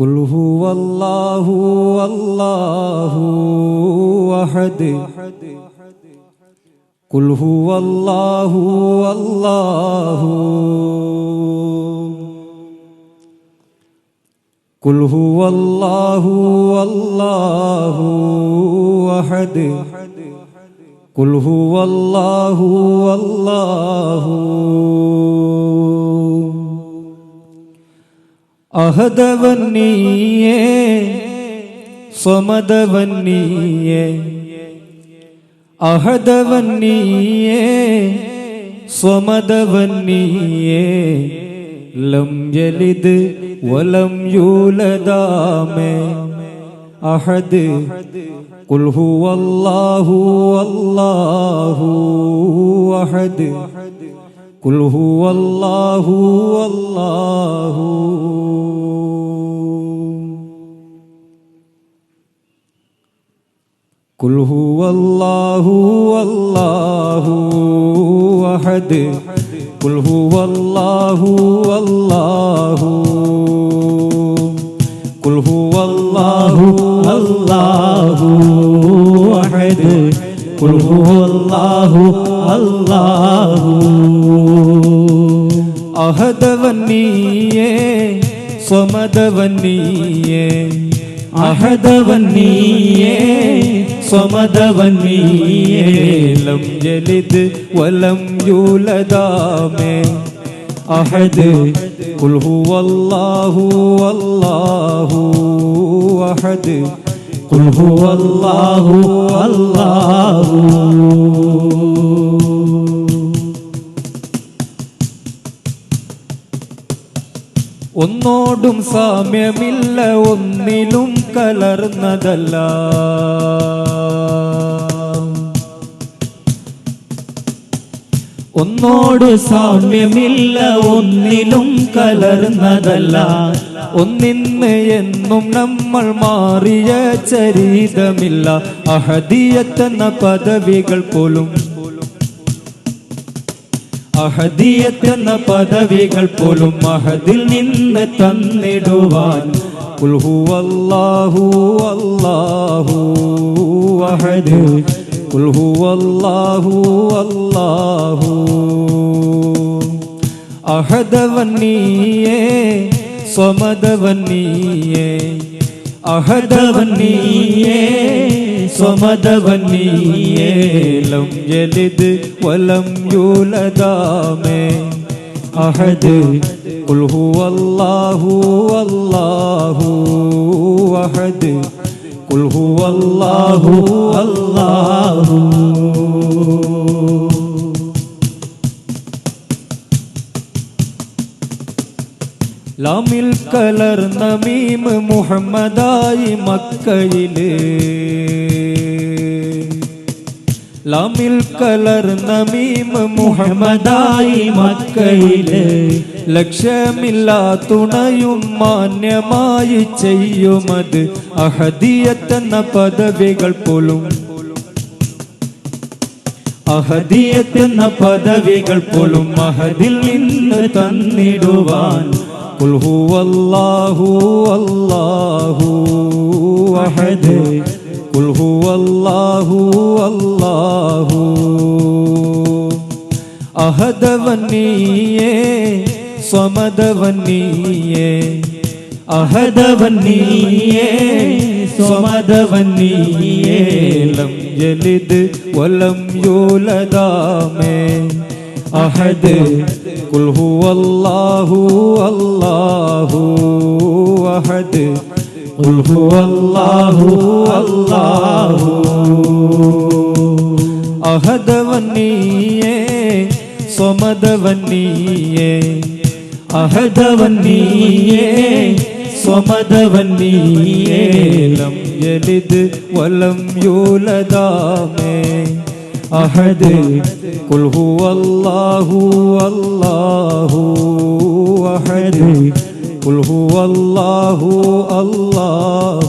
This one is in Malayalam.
قل هو الله الله أحد قل هو الله الله قل هو الله الله أحد قل هو الله الله അഹദവൻ നീയേ സ്വമദവൻ നീയേ. ലം ജലിത് വലം യൂലദാമേ. അഹദ് കുൽഹു അല്ലാഹു അല്ലാഹു അഹദ്. قل هو الله الله قل هو الله الله أحد قل هو الله الله هو الله الله അഹദവൻ നീയേ സ്വമദവൻ നീയേ അഹദവൻ നീയേ സ്വമദവൻ നീയേ ലം ജലിദ് വലം യൂലദാമേ അഹദ് قل هو الله الله أحد قل هو الله الله ഒന്നോടും സാമ്യമില്ല ഒന്നിലും കലർന്നതല്ല. ഒന്നോട് സാമ്യമില്ല ഒന്നിലും കലർന്നതല്ല. ഒന്നിന്ന് എന്നും നമ്മൾ മാറിയ ചരിതമില്ല. അഹദിയത്തെന്ന പദവികൾ പോലും അഹദിയത്ത് എന്ന പദവികൾ പോലും മഹദിൽ നിന്ന് തന്നിടുവാൻ കുൽഹുവല്ലാഹു അല്ലാഹു അഹദ്. കുൽഹുവല്ലാഹു അല്ലാഹു. അഹദവന്നീയേ സ്വമദവന്നീയേ. അഹദവന്നീയേ الله അഹദവൻ നീയേ സ്വമദവൻ നീയേ അഹദവൻ നീയേ സ്വമദവൻ നീയേ ലം യലിദ് വലം യൂലദാമേ അഹദ് قل هو الله الله أحد قل هو الله അല്ലാഹു ലാമിൽ കലർന്ന മീമ് മുഹമ്മദായി മക്കയില് ലമിൽ കലർന്ന മീമ മുഹമ്മദായി മക്കയിലെ. ലക്ഷ്യമില്ലാ തുണയും മാന്യമായി ചെയ്യുമത് അഹദിയത്തെന്ന പദവികൾ പോലും. അഹദിയത്തെന്ന പദവികൾ പോലും മഹദിൽ നിന്ന് തന്നിടുവാൻ. കുൽഹു അല്ലാഹു അല്ലാഹു അഹദ്. കുൽഹു അല്ലാഹു അല്ലാഹു അഹദവന്നിയേ സ്വമദവന്നിയേ അഹദവന്നിയേ സ്വമദവന്നിയേ ലം യലിദ് വലം യൂലദാമേ أحد. قل هو الله الله أحد. قل هو الله الله أحدونية صمدونية أحدونية صمدونية لم يلد ولم يولد آمين. أحد. قل هو الله الله أحد. قل هو الله الله.